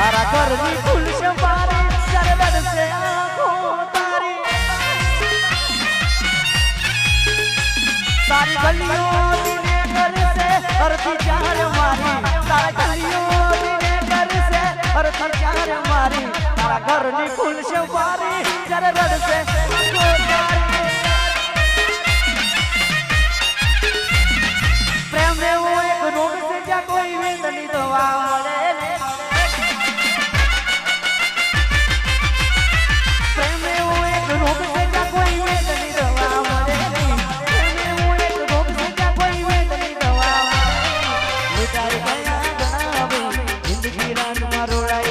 તારા ઘરની ખુલશે મારી જ્યારે લડશે આંખો તારી તારી ગલીઓ દિને કરશે હરતી ચાર મારી તારા ગલીઓ દિને કરશે હરતી ચાર મારી તારા ઘરની ખુલશે મારી જ્યારે લડશે આંખો તારી પ્રેમ એવો એક રોગ છે જ્યાં કોઈ વેદની દવા મળે tomorrow, right?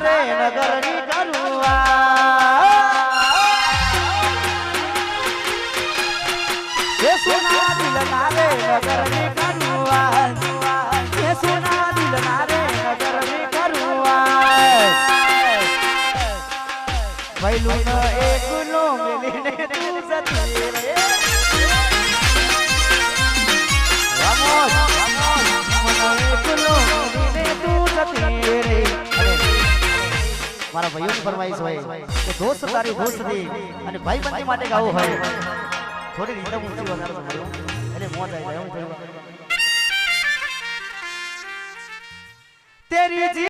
સુના નગરની કરુવા સુના દિલના રે નગરની કરુઆ. એ સુના દિલના રે નગરની કરુઆ. એકલો મિલીને તું જતી મારા ભાઈઓની ફરમાઈશ હોય કે દોસ્ત તારી દોસ્તી અને ભાઈ બંધી માટે ગાવું હોય. થોડી રીતે ઊંચી વગાડો એટલે મોજ આવી જાય તેરી